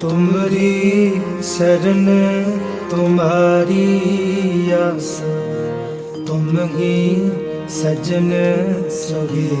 ਤੁਮਰੀ ਸ਼ਰਨ ਤੁਮਾਰੀ ਆਸਾ ਤੁਮ ਹੀ ਸਜਨ ਸੁਗੇਰੇ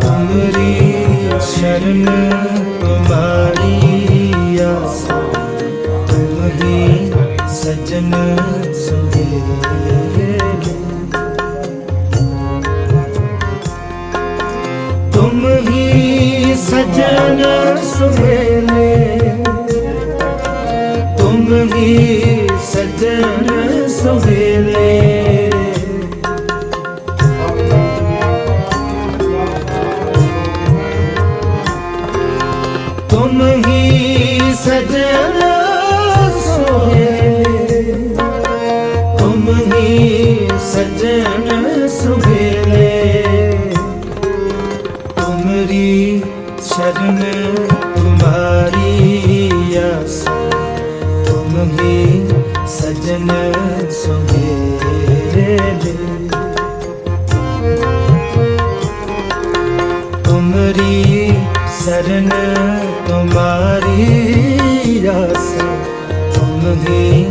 ਤੁਮਰੀ ਸ਼ਰਨ ਤੁਮਾਰੀ ਆਸਾ ਸਜਨ ਸੁਗੇਰੇ सजन सुहेले तुम ही सजन सुहेले ਸਜਣ ਸੁਹੇਲੇ ਤੁਮਰੀ ਸਰਨ ਤੁਮਾਰੀ ਰਾਸ ਤੁਮ ਹੀ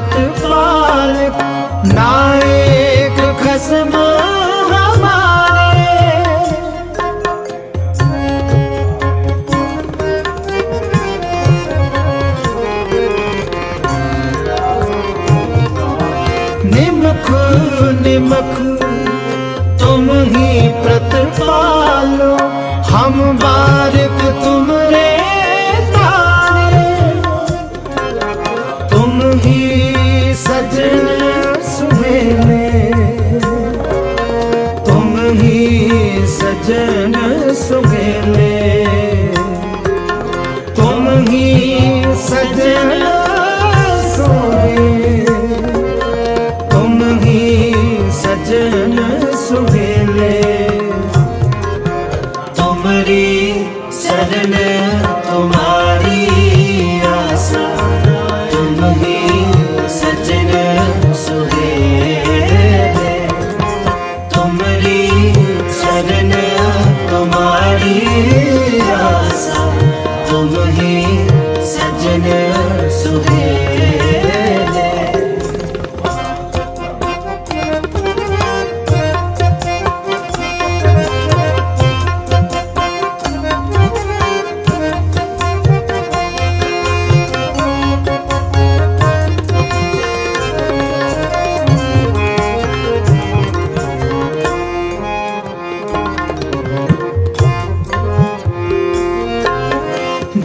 Dr. Altyazı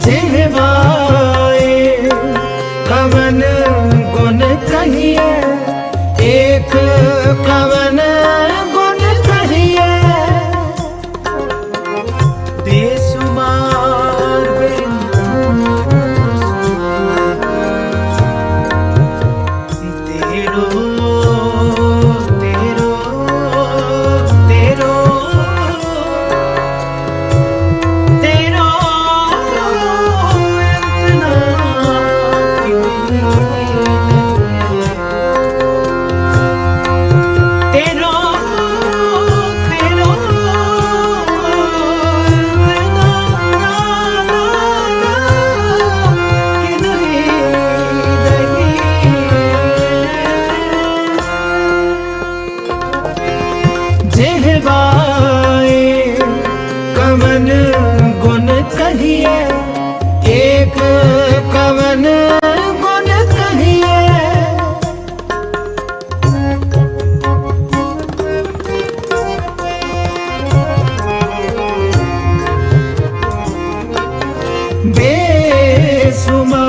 जिहवाए कवन गुण कहिए एक कवन பேசுமா?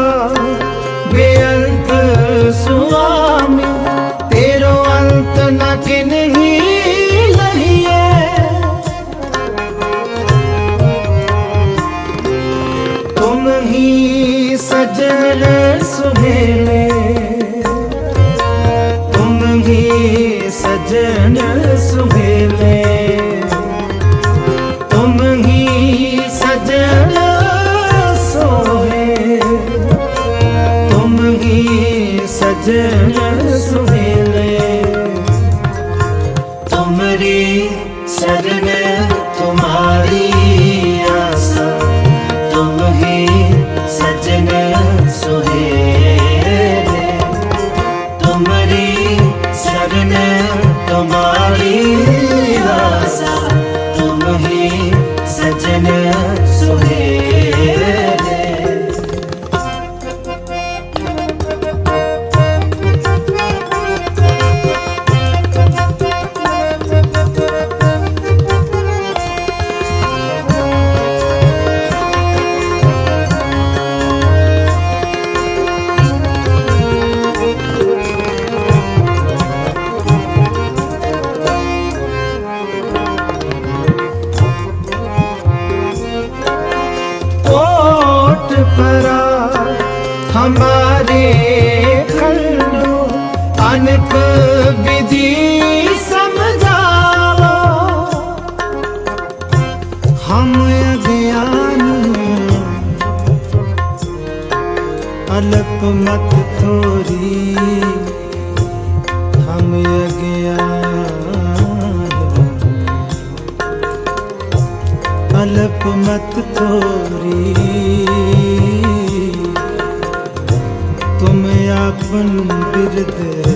ਹਲਪ ਮਤ ਥੋਰੀ ਹਮ ਅਗਿਆ ਹਲਪ ਮਤ ਥੋਰੀ ਤੁਮ ਆਪਨ ਬਿਰਦੇ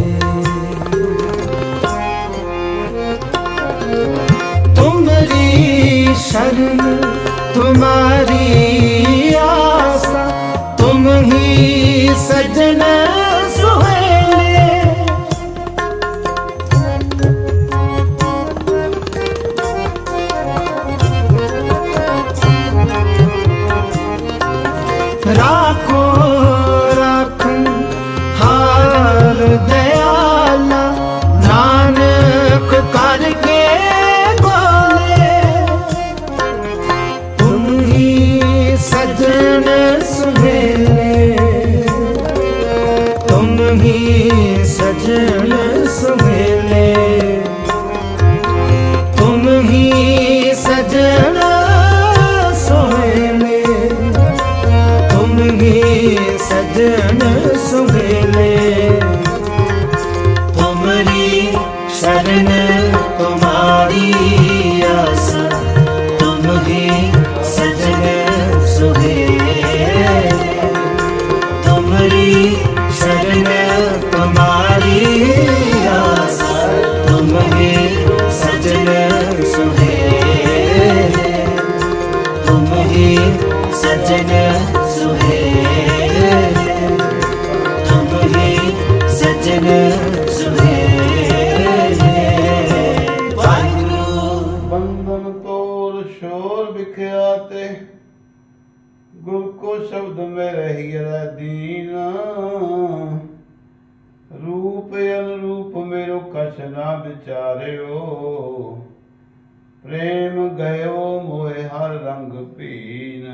शरण तुम्हारी आशा तुम ही सजन सुहा ਸ਼ੋਰ ਵਿਖਿਆ ਤੇ ਗੁਰ ਕੋ ਸ਼ਬਦ ਮੈਂ ਰਹੀ ਰਦੀਨ ਰੂਪ ਅਨਰੂਪ ਮੇਰੋ ਕਛ ਨਾ ਵਿਚਾਰਿਓ। ਪ੍ਰੇਮ ਗਇਓ ਮੋਏ ਹਰ ਰੰਗ ਪੀਨ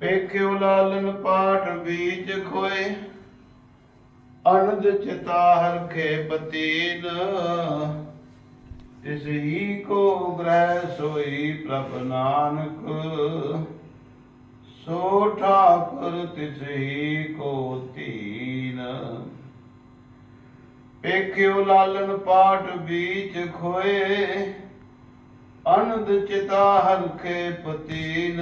ਪੇਖਿਓ ਲਾਲਨ ਪਾਠ ਬੀਜ ਖੋਏ। ਅਨੰਦ ਚਿਤਾ ਹਰ ਕੇ ਪਤੀਨ ਤਿਸ ਹੀ ਕੋ ਗ੍ਰਹਿ ਸੋਈ ਪ੍ਰਭ ਨਾਨਕ, ਸੋ ਠਾਕੁਰ ਤਿਸ ਹੀ ਕੋ ਤੀਨ ਪੇਖਿਓ ਲਾਲਨ ਪਾਠ ਬੀਚ ਖੋਏ ਅਨੰਦ ਚਿਤਾ ਹਰਖੇ ਪਤੀਨ।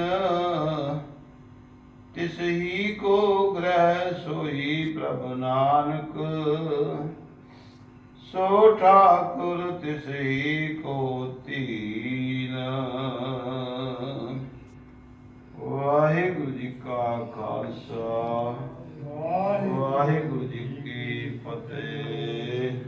ਤਿਸ ਹੀ ਕੋ ਗ੍ਰਹਿ ਸੋਈ ਪ੍ਰਭ ਨਾਨਕ ਸੋ ਠਾਕੁਰ ਤਿਸ ਹੀ ਕੋ ਤੀਨ। ਵਾਹਿਗੁਰੂ ਜੀ ਕਾ ਖਾਲਸਾ। ਵਾਹਿਗੁਰੂ ਜੀ ਕੀ ਫਤਿਹ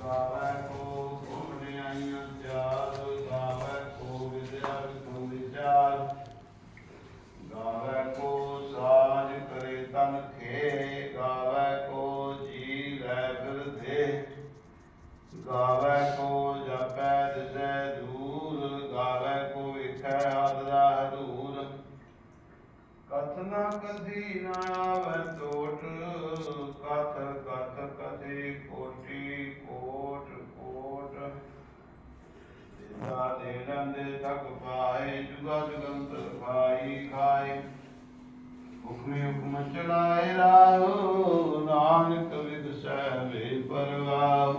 ਗਾਵੇ ਕੋ ਘੁੰਮਣੇ ਆਈਆਂ ਚਾਰ ਗਾਵੇ ਕੋ ਵਿਦਿਆ ਵਿਖਮ ਵਿਚਾਰ ਗਾਵੇ ਕੋ ਸਾਜ ਕਰੇ ਤਨ ਖੇ ਗਾਵੇ ਕੋ ਜੀ ਲੈ ਫਿਰਦੇ ਗਾਵੇ ਕੋ ਜਪੈ ਦਿਸੈ ਦੂਰ ਗਾਵੇ ਕੋ ਵਿਖੈ ਆਦਰਾ ਹਦੂਰ ਕਥਨਾ ਕਦੀ ਨਾ ਆਵੇ ਟੋਟ ਕਥ ਕਥ ਕਥੀ ਕੋਟੀ ਕੋਟ ਕੋਟ ਦਿਦਾ ਦੇ ਲੰਦੇ ਤੱਕ ਪਾਏ ਜੁਗਾ ਜੁਗੰਤਰ ਖਾਈ ਖਾਏ ਹੁਕਮੇ ਹੁਕਮ ਚਲਾਏ ਰਾਹੋ ਨਾਨਕ ਵਿਦਸੈ ਵੇ ਪਰਵਾਹ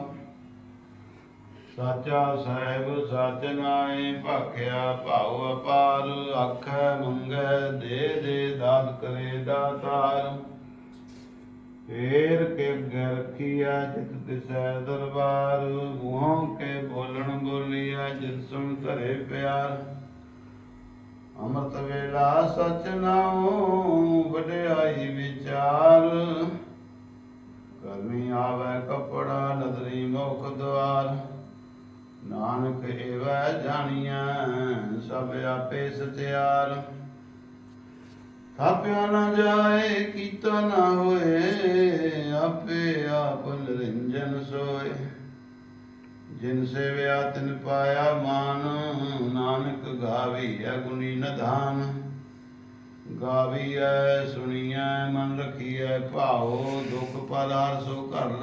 ਸਾਚਾ ਸਾਹਿਬ ਸਚ ਨਾਏ ਭਾਖਿਆ ਭਾਉ ਅਪਾਰ ਆਖੈ ਮੰਗੈ ਦੇ ਦੇ ਦਾਤ ਕਰੇ ਦਾਤਾਰ ਫੇਰ ਕੇ ਅੱਗੇ ਰਖੀਆ ਜਿਤ ਤਿਸੈ ਦਰਬਾਰ, ਮੂੰਹੋਂ ਕੇ ਬੋਲਣ ਬੋਲੀਆ ਜਿਤ ਸੁਣ ਧਰੇ ਪਿਆਰ। ਅੰਮ੍ਰਿਤ ਵੇਲਾ ਸਚ ਨਾਉ, ਵਡਿਆਈ ਵਿਚਾਰ। ਕਰਮੀ ਆਵੇ ਕਪੜਾ, ਨਦਰੀ ਮੁਖ ਦਵਾਰ। ਨਾਨਕ ਏਵੈ ਜਾਣੀਐ, ਸਭ ਆਪੇ ਸਤਿਆਰ। ਥਾਪਿਆ ਨਾ ਜਾਏ, ਕੀਤਾ ਨਾ ਹੋਏ, ਆਪੇ ਆਪ ਨਿਰੰਜਨ ਸੋਏ। ਜਿਨ ਸੇਵਿਆ, ਤਿਨ ਪਾਇਆ ਮਾਨ, ਨਾਨਕ ਗਾਵੀਐ ਗੁਣੀ ਨਧਾਨ। ਗਾਵੀ ਐ, ਸੁਣੀਐ, ਮਨ ਰਖੀਐ, ਭਾਉ, ਦੁਖ ਪਰ ਹਰ ਸੋ ਘਰ